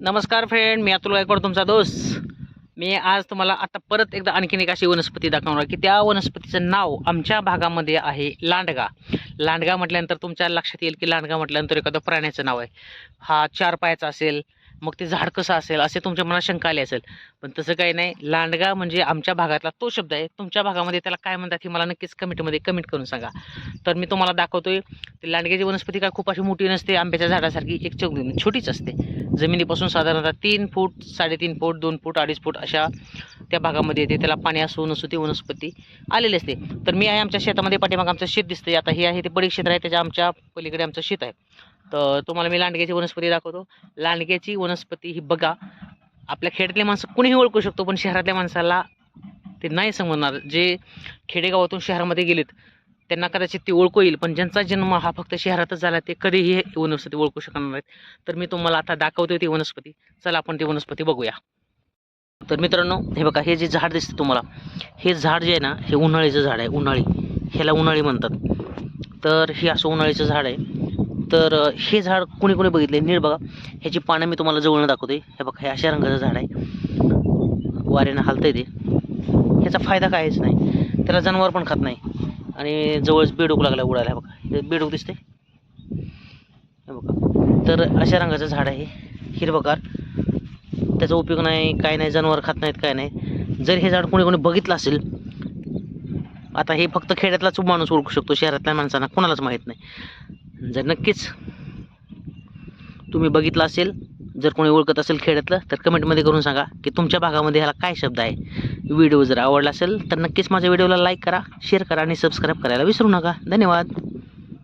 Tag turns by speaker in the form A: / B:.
A: नमस्कार फ्रेंड मी अतुल गायकवाड तुमचा दोस्त. मी आज तुम्हाला आता परत एकदा आणखीन एक अशी वनस्पती दाखवणार की त्या वनस्पतीचं नाव आमच्या भागामध्ये आहे लांडगा. लांडगा म्हटल्यानंतर तुमच्या लक्षात येईल की लांडगा म्हटल्यानंतर एखादं प्राण्याचं नाव आहे. हा चार पायाचा असेल मग ते झाड कसं असेल असे तुमच्या मनात शंका आली असेल. पण तसं काही नाही लांडगा म्हणजे आमच्या भागातला तो शब्द आहे. तुमच्या भागामध्ये त्याला काय म्हणतात हे मला नक्कीच कमेंटमध्ये कमेंट करून सांगा. तर मी तुम्हाला दाखवतोय ते लांडग्याची वनस्पती काय खूप अशी मोठी नसते आंब्याच्या झाडासारखी एक चौक छोटीच असते. जमिनीपासून साधारणतः तीन फूट साडेतीन फूट दोन फूट अडीच फूट अशा त्या भागामध्ये येते. त्याला पाणी असू नसो ती वनस्पती आलेली असते. तर मी आहे आमच्या शेतामध्ये पाठीमाग आमचं शेत दिसते आता हे आहे ते बडी क्षेत्र आहे त्याच्या आमच्या पलीकडे आमचं शेत आहे. तर तुम्हाला मी लांडग्याची वनस्पती दाखवतो. लांडग्याची वनस्पती ही बघा आपल्या खेड्यातले माणसं कुणीही ओळखू शकतो पण शहरातल्या माणसाला ते नाही समजणार. जे खेडेगावातून शहरामध्ये गेलेत त्यांना कदाचित ती ओळख येईल पण ज्यांचा जन्म हा फक्त शहरातच झाला ते कधीही ही वनस्पती ओळखू शकणार नाहीत. तर मी तुम्हाला आता दाखवतोय ती वनस्पती. चला आपण ती वनस्पती बघूया. तर मित्रांनो हे बघा हे जे झाड दिसतं तुम्हाला हे झाड जे आहे ना हे उन्हाळीचं झाड आहे उन्हाळी. ह्याला उन्हाळी म्हणतात. तर हे असं उन्हाळीचं झाड आहे. तर हे झाड कोणी कोणी बघितले नीट बघा. ह्याची पानं मी तुम्हाला जवळनं दाखवते हे बघा हे अशा रंगाचं झाड आहे. वाऱ्यानं हालतंय ते. ह्याचा फायदा काहीच नाही. त्याला जनावर पण खात नाही. आणि जवळच बेडूक लागला उडायला बघा. हे बेडूक दिसते बघा. तर अशा रंगाचं झाड आहे. हिरवगार. त्याचा उपयोग नाही काय नाही जनावर खात नाहीत काय नाही. जर हे झाड कोणी कोणी बघितलं असेल आता हे फक्त खेड्यातलाच माणूस ओळखू शकतो शहरातल्या माणसांना कोणालाच माहीत नाही. जर नक्कीच तुम्ही बघितलं असेल जर कोणी ओळखत असेल खेड्यातलं तर कमेंटमध्ये करून सांगा की तुमच्या भागामध्ये ह्याला काय शब्द आहे? व्हिडिओ जर आवडला असेल तर नक्कीच माझ्या व्हिडिओला लाईक करा शेअर करा आणि सबस्क्राईब करायला विसरू नका. धन्यवाद.